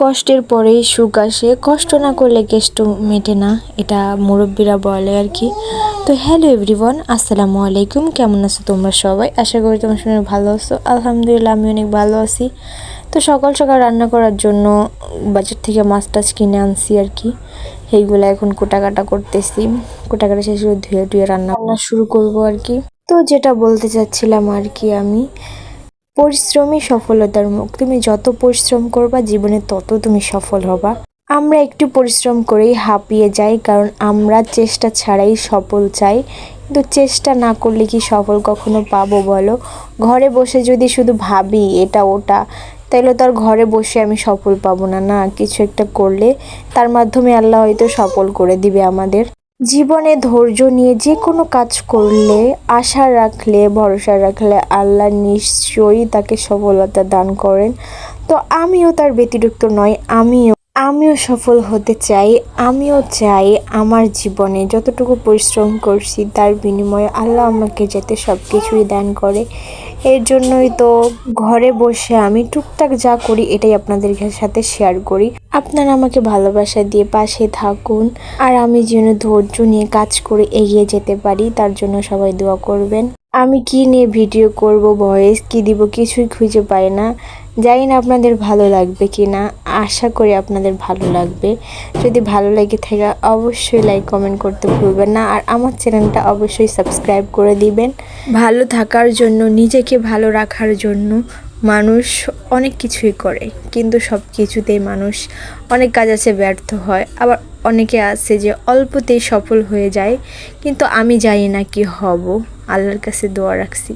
কষ্টের পরেই সুখ আসে। কষ্ট না করলে কেষ্ট মেটে না, এটা মুরব্বীরা বলে আর কি। তো হ্যালো এভরিওয়ান আসসালামু আলাইকুম। কেমন আছো তোমরা সবাই? আশা করি তোমার সঙ্গে ভালো আছো। আলহামদুলিল্লাহ আমি অনেক ভালো আছি। তো সকাল সকাল রান্না করার জন্য বাজার থেকে মাছ টাছ কিনে আনছি আর কি। সেইগুলো এখন কোটাকাটা করতেছি। কোটাকাটা শেষ ধুয়ে ধুয়ে রান্না বান্না শুরু করব আর কি। তো যেটা বলতে চাচ্ছিলাম আর কি আমি পরিশ্রমই সফলতার মুখ। তুমি যত পরিশ্রম করবা, জীবনে তত তুমি সফল হবা। আমরা একটু পরিশ্রম করেই হাঁপিয়ে যাই, কারণ আমরা চেষ্টা ছাড়াই সফল চাই। কিন্তু চেষ্টা না করলে কি সফল কখনো পাবো বলো? ঘরে বসে যদি শুধু ভাবি এটা, ওটা তাহলে তো আর ঘরে বসে আমি সফল পাবো না। না, কিছু একটা করলে তার মাধ্যমে আল্লাহ হয়তো সফল করে দিবে আমাদের। জীবনে ধৈর্য নিয়ে যে কোনো কাজ করলে, আশা রাখলে, ভরসা রাখলে আল্লাহ নিশ্চয়ই তাকে সফলতা দান করেন। তো আমিও তার ব্যতিরিক্ত নয়, আমিও আমিও সফল হতে চাই, আমিও চাই আমার জীবনে যতটুকু পরিশ্রম করছি তার বিনিময়ে আল্লাহ আমাকে যাতে সব কিছুই দান করে। এর জন্যই তো ঘরে বসে আমি টুকটাক যা করি এটাই আপনাদের সাথে শেয়ার করি। আপনারা আমাকে ভালোবাসা দিয়ে পাশে থাকুন আর আমি যেন ধৈর্য নিয়ে কাজ করে এগিয়ে যেতে পারি, তার জন্য সবাই দোয়া করবেন। আমি কি নিয়ে ভিডিও করব ভয়েস কি দিব? কিছুই খুঁজে পাই না। জানি না আপনাদের ভালো লাগবে কি না আশা করি আপনাদের ভালো লাগবে। যদি ভালো লাগে থাকে অবশ্যই লাইক কমেন্ট করতে ভুলবেন না। আর আমার চ্যানেলটা অবশ্যই সাবস্ক্রাইব করে দিবেন। ভালো থাকার জন্য, নিজেকে ভালো রাখার জন্য মানুষ অনেক কিছুই করে, কিন্তু সব কিছুতেই মানুষ অনেক কাজ আছে, ব্যর্থ হয়। আবার অনেকে আছে যে অল্পতেই সফল হয়ে যায়, কিন্তু আমি জানি না কি হব। আল্লাহর কাছে দোয়া রাখছি।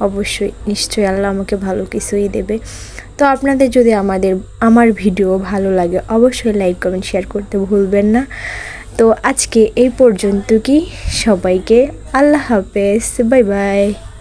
অবশ্যই, নিশ্চয়ই আল্লাহ আমাকে ভালো কিছুই দেবে। তো আপনাদের যদি আমাদের, আমার ভিডিও ভালো লাগে, অবশ্যই লাইক কমেন্ট শেয়ার করতে ভুলবেন না। তো আজকে এই পর্যন্ত কি সবাইকে আল্লাহ হাফেজ। Bye bye.